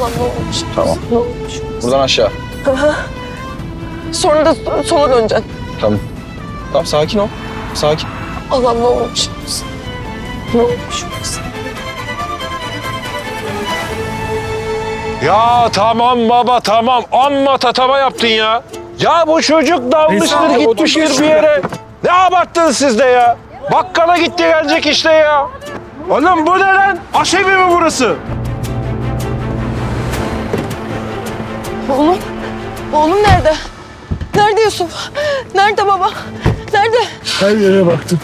Allah'ım ne olmuş? Tamam. Ne olmuş? Buradan aşağı. Sonra da sola döneceksin. Tamam. Tamam sakin ol. Sakin. Allah'ım ne olmuş? Ne olmuş? Ya tamam baba tamam. Amma tatava yaptın ya. Ya bu çocuk dalmıştır gitmiştir bir yere. Ne abarttınız siz de ya? Bakkala gitti gelecek işte ya. Oğlum bu ne lan? Aşevi mi burası? Oğlum. Oğlum nerede? Nerede Yusuf? Nerede baba? Nerede? Her yere baktım.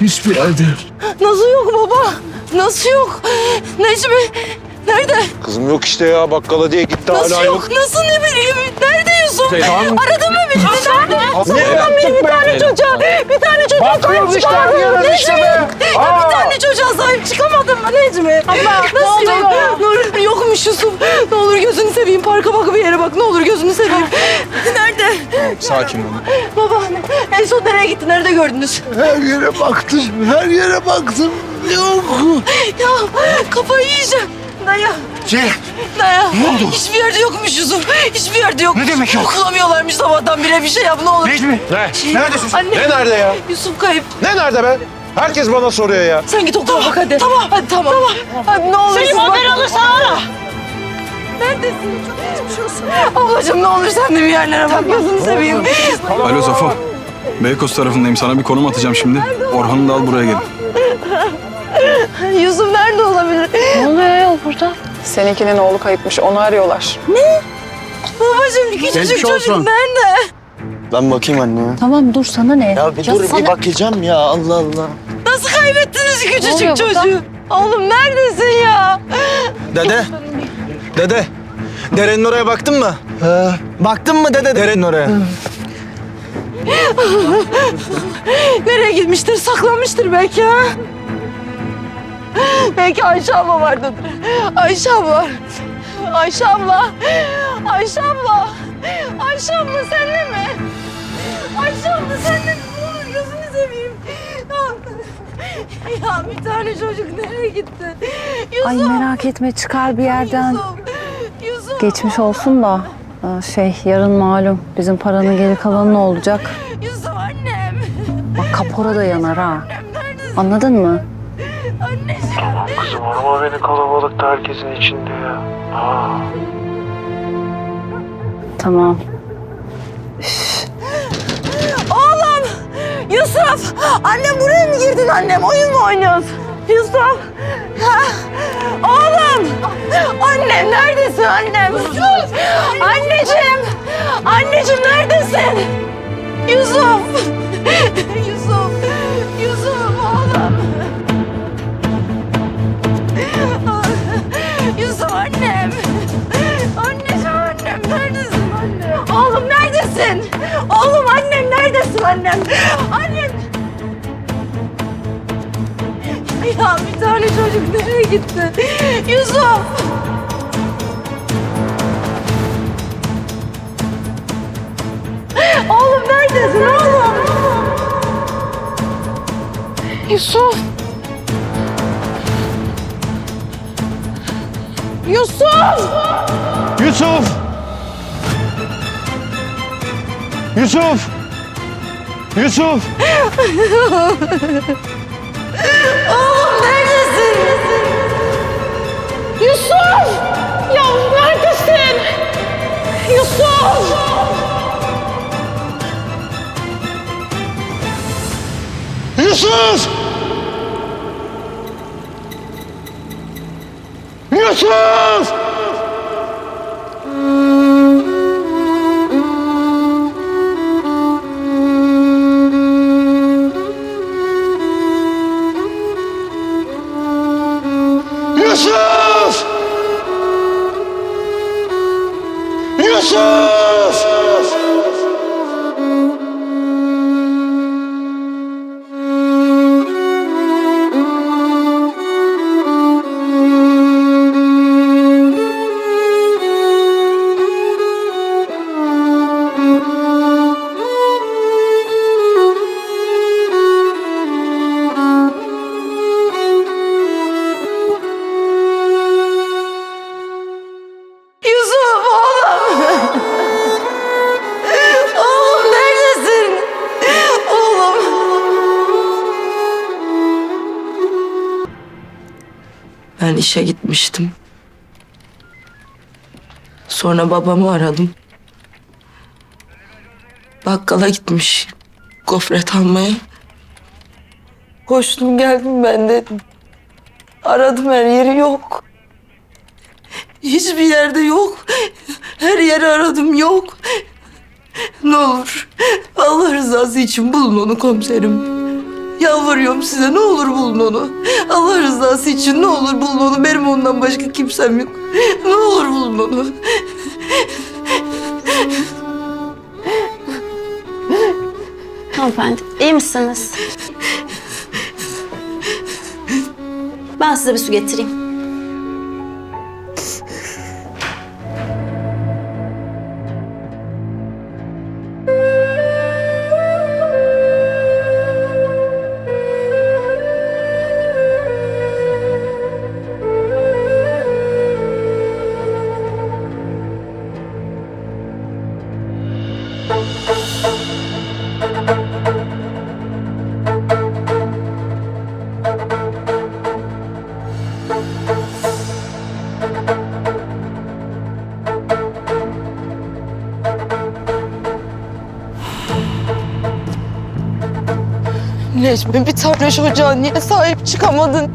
Hiçbir yerde yok. Nasıl yok baba? Nasıl yok? Necmi? Kızım yok işte ya bakkala diye gitti Nasıl hala yok? Nasıl ne bileyim? Nerede Yusuf? Tamam. Aradın mı beni? Nerede? Ne Allah'ım beni bir tane çocuğa, bir tane çocuğa Bakıyoruz sahip işte, çıkamadın arıyoruz işte Necmi? be. Ya Aa. bir tane çocuğa sahip çıkamadın mı Necmi? Allah Nasıl yok? Ne olur yokmuş Yusuf. Ne olur gözünü seveyim parka bak bir yere bak. Ne olur gözünü seveyim. Nerede? Sakin ol. Baba en son nereye gitti? Nerede gördünüz? Her yere baktım. Her yere baktım. Yok. Ya kafayı yiyeceğim. Daya. Şey, Daya. Ne oldu? Hiçbir yerde yokmuş Yusuf. Hiçbir yerde yok. Ne demek yok? Bulamıyorlarmış sabahtan bire bir şey yap ne olur. Ne? Neredesin? Anne. Ne nerede ya? Yusuf kayıp. Ne nerede be? Herkes bana soruyor ya. Sen git okula bak hadi. Tamam. Hadi tamam. Tamam. Hadi ne olur Selim haber alırsa ara. Neredesin? Çok geçmiş. Ablacığım ne olur sen de bir yerlere bak. Gözünü seveyim. Alo Safo. Beykoz tarafındayım. Sana bir konum atacağım şimdi. Orhan'ı da al buraya gelin. Yusuf nerede olabilir? Ne oluyor ya burada? Seninkinin oğlu kayıpmış. Onu arıyorlar. Babacığım küçücük çocuk nerede? Ben bakayım anne ya. Tamam dur sana ne? ya bir dur bir bakacağım ya. Allah Allah. Nasıl kaybettiniz küçücük burada? çocuğu? Oğlum neredesin ya? Dede. Dede. Derenin oraya baktın mı? Baktın mı dede derenin oraya? Nereye gitmiştir? Saklanmıştır belki ha? Belki Ayşe abla vardır. Ayşe abla. Ayşe abla. Ayşe abla. Ayşe abla senle mi? Ayşe abla senle mi? Ne olur gözünü seveyim. Ya, ya bir tane çocuk nereye gitti? Yusuf. Ay merak etme çıkar bir yerden. Yusuf. Yusuf. Geçmiş olsun da şey yarın malum bizim paranın geri kalanı ne olacak? Yusuf annem. Bak kapora da yanar ha. Anladın mı? Kızım arama beni kalabalıkta herkesin içinde ya. Tamam. Oğlum! Yusuf! Annem buraya mı girdin annem? Oyun mu oynuyoruz? Yusuf! Ha? Oğlum! Annem neredesin annem? Yusuf! Anneciğim! Anneciğim neredesin? Yusuf! Yusuf! Neredesin? Oğlum annem neredesin annem? Annem! Ya bir tane çocuk nereye gitti? Yusuf! Oğlum neredesin oğlum? Yusuf! Yusuf! Yusuf! Yusuf! Yusuf! Oğlum neredesin? Yusuf! Ya neredesin? Yusuf! Yusuf! Yusuf! Yusuf! Ben işe gitmiştim. Sonra babamı aradım. Bakkala gitmiş gofret almaya. Koştum geldim ben de. Aradım her yeri yok. Hiçbir yerde yok. Her yeri aradım yok. Ne olur Allah rızası için bulun onu komiserim. Yalvarıyorum size ne olur bulun onu. Allah rızası için ne olur bulun onu. Benim ondan başka kimsem yok. Ne olur bulun onu. Hanımefendi iyi misiniz? Ben size bir su getireyim. Necmi bir tane çocuğa niye sahip çıkamadın?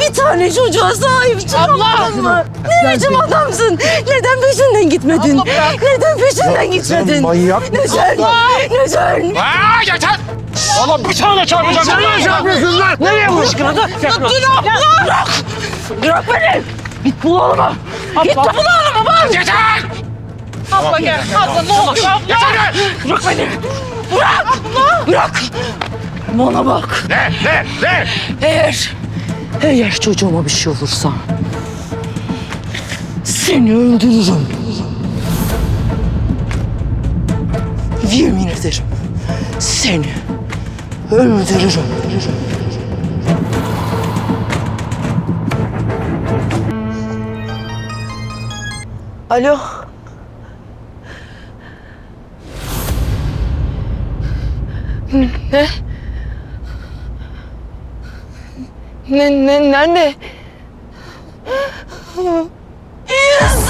Bir tane çocuğa sahip çıkamadın mı? Ne biçim adamsın? Neden peşinden gitmedin? Neden peşinden gitmedin? manyak Neden? Neden? Aa yeter! Oğlum bir tane çarpacağım. Nereye çarpıyorsun lan? Nereye bu aşkına da? Bırak! Bırak beni! Git bul oğlumu! Git bul oğlumu bak! Yeter! Abla gel! Abla ne olur! Yeter! Bırak beni! Bırak! Bırak! Bana bak! Ne? Ne? Ne? Eğer, eğer çocuğuma bir şey olursa seni öldürürüm. Yemin ederim seni öldürürüm. Alo. Ne? Ne ne nerede?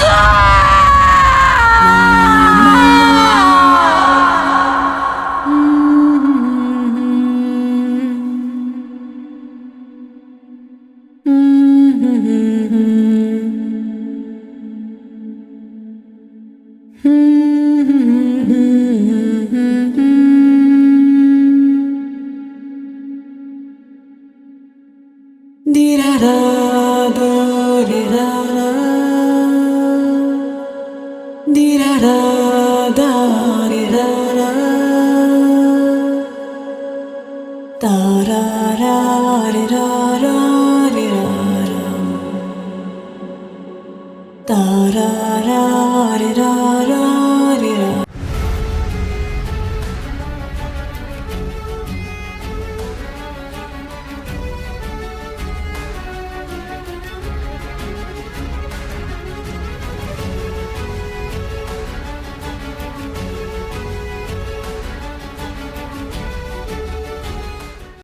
Da da da da da